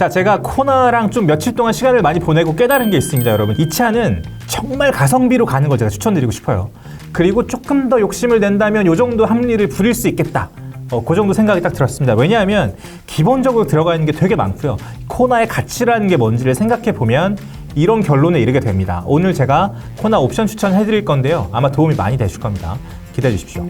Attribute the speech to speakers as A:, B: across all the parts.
A: 자, 제가 코나랑 좀 며칠 동안 시간을 많이 보내고 깨달은 게 있습니다, 여러분. 이 차는 정말 가성비로 가는 걸 제가 추천드리고 싶어요. 그리고 조금 더 욕심을 낸다면 요 정도 합리를 부릴 수 있겠다. 어, 그 정도 생각이 딱 들었습니다. 왜냐하면 기본적으로 들어가 있는 게 되게 많고요. 코나의 가치라는 게 뭔지를 생각해 보면 이런 결론에 이르게 됩니다. 오늘 제가 코나 옵션 추천해 드릴 건데요. 아마 도움이 많이 되실 겁니다. 기대해 주십시오.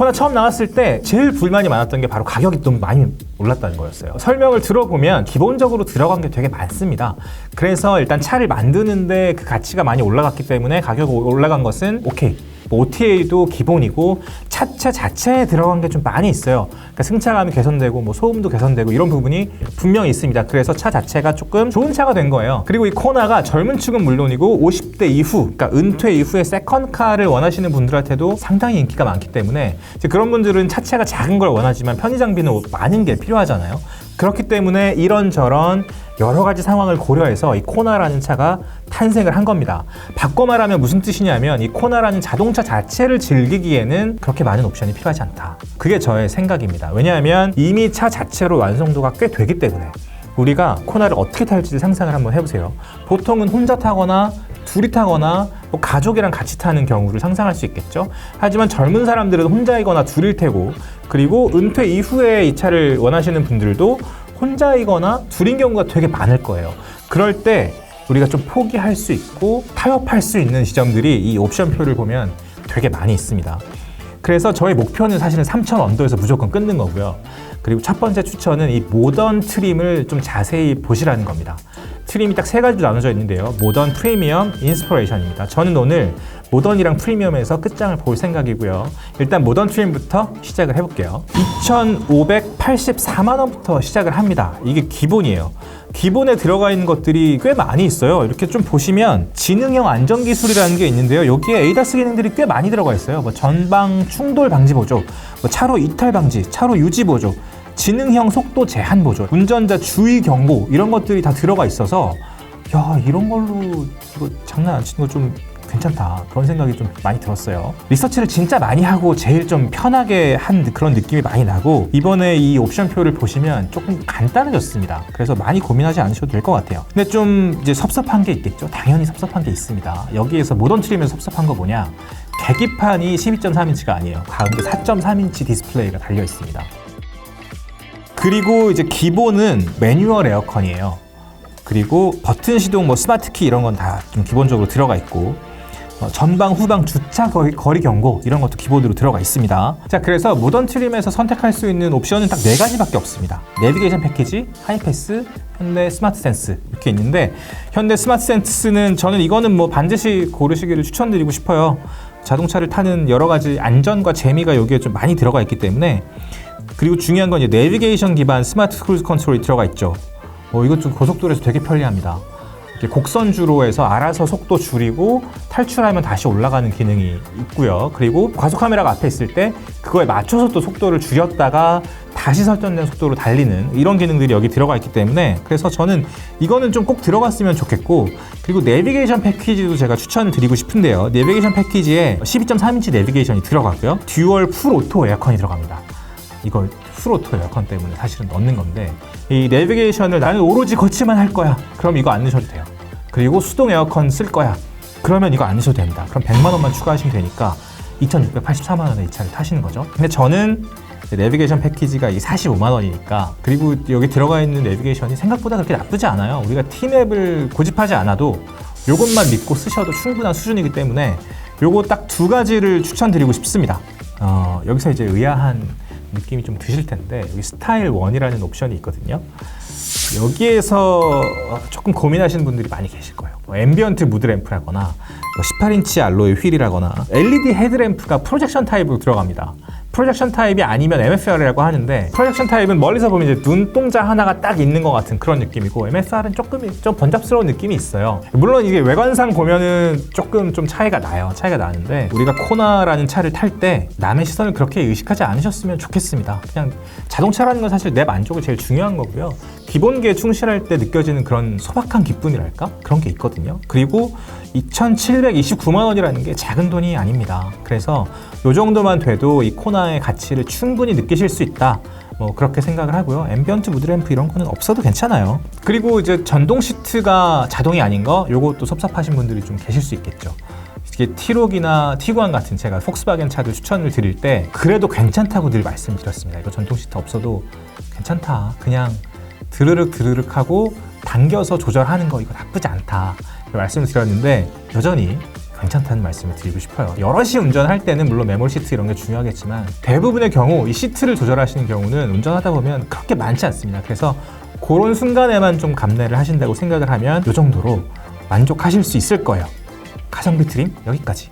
A: 코나 처음 나왔을 때 제일 불만이 많았던 게 바로 가격이 너무 많이 올랐다는 거였어요. 설명을 들어보면 기본적으로 들어간 게 되게 많습니다. 그래서 일단 차를 만드는데 그 가치가 많이 올라갔기 때문에 가격이 올라간 것은 오케이. 뭐 OTA도 기본이고 차체 자체에 들어간 게 좀 많이 있어요. 그러니까 승차감이 개선되고 뭐 소음도 개선되고 이런 부분이 분명히 있습니다. 그래서 차 자체가 조금 좋은 차가 된 거예요. 그리고 이 코나가 젊은 축은 물론이고 50대 이후, 그러니까 은퇴 이후에 세컨카를 원하시는 분들한테도 상당히 인기가 많기 때문에 그런 분들은 차체가 작은 걸 원하지만 편의 장비는 많은 게 필요하잖아요. 그렇기 때문에 이런저런 여러 가지 상황을 고려해서 이 코나라는 차가 탄생을 한 겁니다. 바꿔 말하면 무슨 뜻이냐면 이 코나라는 자동차 자체를 즐기기에는 그렇게 많은 옵션이 필요하지 않다. 그게 저의 생각입니다. 왜냐하면 이미 차 자체로 완성도가 꽤 되기 때문에 우리가 코나를 어떻게 탈지 상상을 한번 해보세요. 보통은 혼자 타거나 둘이 타거나 뭐 가족이랑 같이 타는 경우를 상상할 수 있겠죠. 하지만 젊은 사람들은 혼자이거나 둘일 테고 그리고 은퇴 이후에 이 차를 원하시는 분들도 혼자이거나 둘인 경우가 되게 많을 거예요. 그럴 때 우리가 좀 포기할 수 있고 타협할 수 있는 지점들이 이 옵션표를 보면 되게 많이 있습니다. 그래서 저의 목표는 사실은 3,000 언더에서 무조건 끊는 거고요. 그리고 첫 번째 추천은 이 모던 트림을 좀 자세히 보시라는 겁니다. 트림이 딱 세 가지로 나눠져 있는데요. 모던, 프리미엄, 인스퍼레이션입니다. 저는 오늘 모던이랑 프리미엄에서 끝장을 볼 생각이고요. 일단 모던 트림부터 시작을 해볼게요. 2,584만 원부터 시작을 합니다. 이게 기본이에요. 기본에 들어가 있는 것들이 꽤 많이 있어요. 이렇게 좀 보시면 지능형 안전 기술이라는 게 있는데요. 여기에 에이다스 기능들이 꽤 많이 들어가 있어요. 뭐 전방 충돌 방지 보조, 뭐 차로 이탈 방지, 차로 유지 보조, 지능형 속도 제한 보조, 운전자 주의 경고 이런 것들이 다 들어가 있어서 야 이런 걸로 이거 장난 안 치는 거 좀 괜찮다. 그런 생각이 좀 많이 들었어요. 리서치를 진짜 많이 하고 제일 좀 편하게 한 그런 느낌이 많이 나고 이번에 이 옵션표를 보시면 조금 간단해졌습니다. 그래서 많이 고민하지 않으셔도 될 것 같아요. 근데 좀 이제 섭섭한 게 있겠죠? 당연히 섭섭한 게 있습니다. 여기에서 모던 트림에서 섭섭한 거 뭐냐? 계기판이 12.3인치가 아니에요. 가운데 4.3인치 디스플레이가 달려 있습니다 그리고 이제 기본은 매뉴얼 에어컨이에요. 그리고 버튼 시동, 뭐 스마트 키 이런 건 다 좀 기본적으로 들어가 있고 어, 전방, 후방 주차 거리, 거리 경고 이런 것도 기본으로 들어가 있습니다. 자, 그래서 모던 트림에서 선택할 수 있는 옵션은 딱 네 가지밖에 없습니다. 내비게이션 패키지, 하이패스, 현대 스마트 센스 이렇게 있는데 현대 스마트 센스는 저는 이거는 뭐 반드시 고르시기를 추천드리고 싶어요. 자동차를 타는 여러 가지 안전과 재미가 여기에 좀 많이 들어가 있기 때문에 그리고 중요한 건 이제 내비게이션 기반 스마트 크루즈 컨트롤이 들어가 있죠. 어, 이것 좀 고속도로에서 되게 편리합니다. 이렇게 곡선 주로 해서 알아서 속도 줄이고 탈출하면 다시 올라가는 기능이 있고요. 그리고 과속 카메라가 앞에 있을 때 그거에 맞춰서 또 속도를 줄였다가 다시 설정된 속도로 달리는 이런 기능들이 여기 들어가 있기 때문에 그래서 저는 이거는 좀 꼭 들어갔으면 좋겠고 그리고 내비게이션 패키지도 제가 추천을 드리고 싶은데요. 내비게이션 패키지에 12.3인치 내비게이션이 들어가고요. 듀얼 풀 오토 에어컨이 들어갑니다. 이걸 풀오토 에어컨 때문에 사실은 넣는 건데 이 내비게이션을 나는 오로지 거치만 할 거야. 그럼 이거 안 넣으셔도 돼요. 그리고 수동 에어컨 쓸 거야. 그러면 이거 안 넣으셔도 됩니다. 그럼 100만 원만 추가하시면 되니까 2,684만 원에 이 차를 타시는 거죠. 근데 저는 내비게이션 패키지가 이 45만 원이니까 그리고 여기 들어가 있는 내비게이션이 생각보다 그렇게 나쁘지 않아요. 우리가 T맵을 고집하지 않아도 이것만 믿고 쓰셔도 충분한 수준이기 때문에 요거 딱 두 가지를 추천드리고 싶습니다. 어, 여기서 이제 의아한 느낌이 좀 드실 텐데 여기 스타일 원이라는 옵션이 있거든요. 여기에서 조금 고민하시는 분들이 많이 계실 거예요. 뭐 앰비언트 무드 램프라거나 뭐 18인치 알로이 휠이라거나 LED 헤드램프가 프로젝션 타입으로 들어갑니다. 프로젝션 타입이 아니면 MFR이라고 하는데 프로젝션 타입은 멀리서 보면 이제 눈동자 하나가 딱 있는 것 같은 그런 느낌이고 MFR은 조금 좀 번잡스러운 느낌이 있어요. 물론 이게 외관상 보면은 조금 좀 차이가 나요. 차이가 나는데 우리가 코나라는 차를 탈 때 남의 시선을 그렇게 의식하지 않으셨으면 좋겠습니다. 그냥 자동차라는 건 사실 내 만족이 제일 중요한 거고요. 기본기에 충실할 때 느껴지는 그런 소박한 기쁨이랄까? 그런 게 있거든요. 그리고 2,729만 원이라는 게 작은 돈이 아닙니다. 그래서 요 정도만 돼도 이 코나의 가치를 충분히 느끼실 수 있다. 뭐 그렇게 생각을 하고요. 앰비언트 무드램프 이런 거는 없어도 괜찮아요. 그리고 이제 전동 시트가 자동이 아닌 거 요것도 섭섭하신 분들이 좀 계실 수 있겠죠. 이게 티록이나 티구안 같은 제가 폭스바겐 차들 추천을 드릴 때 그래도 괜찮다고 늘 말씀드렸습니다. 이거 전동 시트 없어도 괜찮다. 그냥 드르륵 드르륵 하고 당겨서 조절하는 거 이거 나쁘지 않다. 말씀을 드렸는데 여전히 괜찮다는 말씀을 드리고 싶어요. 여럿이 운전할 때는 물론 메모리 시트 이런 게 중요하겠지만 대부분의 경우 이 시트를 조절하시는 경우는 운전하다 보면 그렇게 많지 않습니다. 그래서 그런 순간에만 좀 감내를 하신다고 생각을 하면 이 정도로 만족하실 수 있을 거예요. 가성비 트림 여기까지.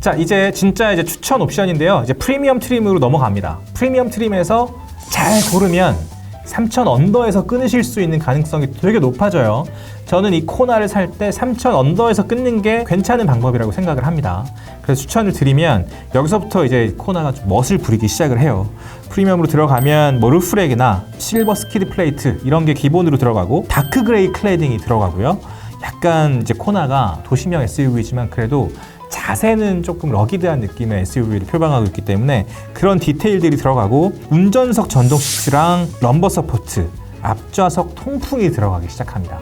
A: 자 이제 진짜 이제 추천 옵션인데요. 이제 프리미엄 트림으로 넘어갑니다. 프리미엄 트림에서 잘 고르면 3,000 언더에서 끊으실 수 있는 가능성이 되게 높아져요. 저는 이 코나를 살 때3,000 언더에서 끊는 게 괜찮은 방법이라고 생각을 합니다. 그래서 추천을 드리면 여기서부터 이제 코나가 좀 멋을 부리기 시작을 해요. 프리미엄으로 들어가면 뭐 루프렉이나 실버 스키드 플레이트 이런 게 기본으로 들어가고 다크 그레이 클레딩이 들어가고요. 약간 이제 코나가 도시명 SUV지만 그래도 자세는 조금 러기드한 느낌의 SUV를 표방하고 있기 때문에 그런 디테일들이 들어가고 운전석 전동 시트랑 럼버 서포트, 앞좌석 통풍이 들어가기 시작합니다.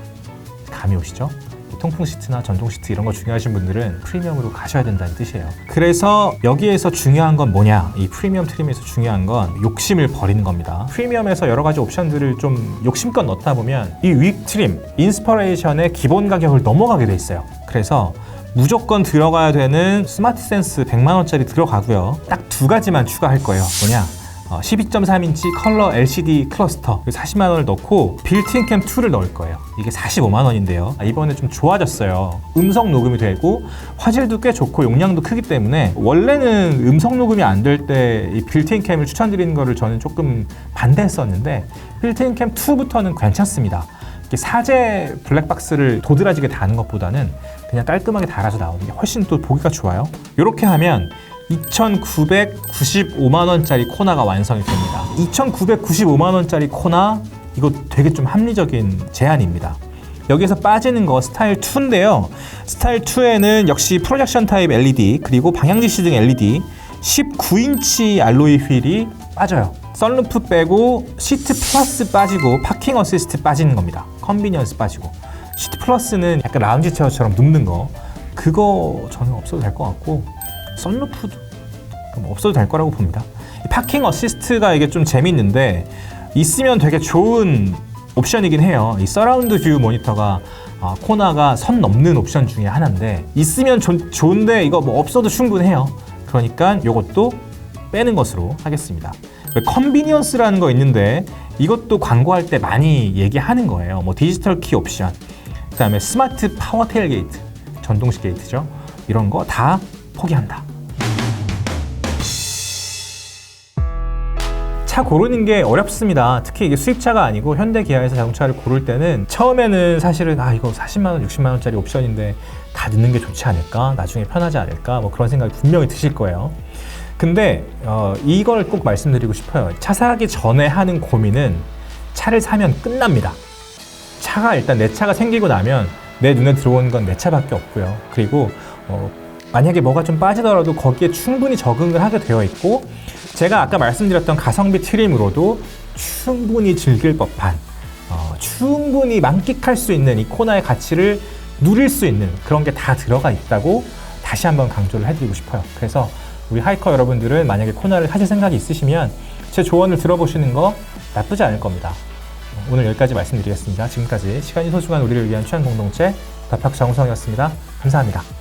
A: 감이 오시죠? 통풍 시트나 전동 시트 이런 거 중요하신 분들은 프리미엄으로 가셔야 된다는 뜻이에요. 그래서 여기에서 중요한 건 뭐냐? 이 프리미엄 트림에서 중요한 건 욕심을 버리는 겁니다. 프리미엄에서 여러 가지 옵션들을 좀 욕심껏 넣다 보면 이 윅 트림, 인스퍼레이션의 기본 가격을 넘어가게 돼 있어요. 그래서 무조건 들어가야 되는 스마트 센스 100만 원짜리 들어가고요. 딱 두 가지만 추가할 거예요. 뭐냐? 어, 12.3인치 컬러 LCD 클러스터 40만 원을 넣고 빌트인 캠 2를 넣을 거예요. 이게 45만 원인데요. 아, 이번에 좀 좋아졌어요. 음성 녹음이 되고 화질도 꽤 좋고 용량도 크기 때문에 원래는 음성 녹음이 안 될 때 이 빌트인 캠을 추천드리는 거를 저는 조금 반대했었는데 빌트인 캠 2부터는 괜찮습니다. 사제 블랙박스를 도드라지게 다는 것보다는 그냥 깔끔하게 달아서 나오는 게 훨씬 또 보기가 좋아요. 이렇게 하면 2,995만 원짜리 코나가 완성이 됩니다. 2,995만 원짜리 코나 이거 되게 좀 합리적인 제안입니다. 여기서 빠지는 거 스타일 2인데요. 스타일 2에는 역시 프로젝션 타입 LED 그리고 방향지시 등 LED 19인치 알로이 휠이 빠져요. 썬루프 빼고 시트 플러스 빠지고 파킹 어시스트 빠지는 겁니다. 컨비니언스 빠지고 시트 플러스는 약간 라운지 체어처럼 눕는 거 그거 저는 없어도 될 것 같고 썬루프도 없어도 될 거라고 봅니다. 이 파킹 어시스트가 이게 좀 재밌는데 있으면 되게 좋은 옵션이긴 해요. 이 서라운드 뷰 모니터가 아, 코나가 선 넘는 옵션 중에 하나인데 있으면 좋, 좋은데 이거 뭐 없어도 충분해요. 그러니까 이것도 빼는 것으로 하겠습니다. 컨비니언스라는 거 있는데 이것도 광고할 때 많이 얘기하는 거예요. 뭐 디지털 키 옵션, 그다음에 스마트 파워 테일 게이트, 전동식 게이트죠. 이런 거 다 포기한다. 차 고르는 게 어렵습니다. 특히 이게 수입차가 아니고 현대 기아에서 자동차를 고를 때는 처음에는 사실은 아 이거 40만 원, 60만 원짜리 옵션인데 다 넣는 게 좋지 않을까? 나중에 편하지 않을까? 뭐 그런 생각이 분명히 드실 거예요. 근데 어, 이걸 꼭 말씀드리고 싶어요. 차 사기 전에 하는 고민은 차를 사면 끝납니다. 차가 일단 내 차가 생기고 나면 내 눈에 들어오는 건 내 차밖에 없고요. 그리고 어, 만약에 뭐가 좀 빠지더라도 거기에 충분히 적응을 하게 되어 있고 제가 아까 말씀드렸던 가성비 트림으로도 충분히 즐길 법한 어, 충분히 만끽할 수 있는 이 코나의 가치를 누릴 수 있는 그런 게 다 들어가 있다고 다시 한번 강조를 해드리고 싶어요. 그래서 우리 하이커 여러분들은 만약에 코나를 하실 생각이 있으시면 제 조언을 들어보시는 거 나쁘지 않을 겁니다. 오늘 여기까지 말씀드리겠습니다. 지금까지 시간이 소중한 우리를 위한 취향 공동체 답학 정우성이었습니다. 감사합니다.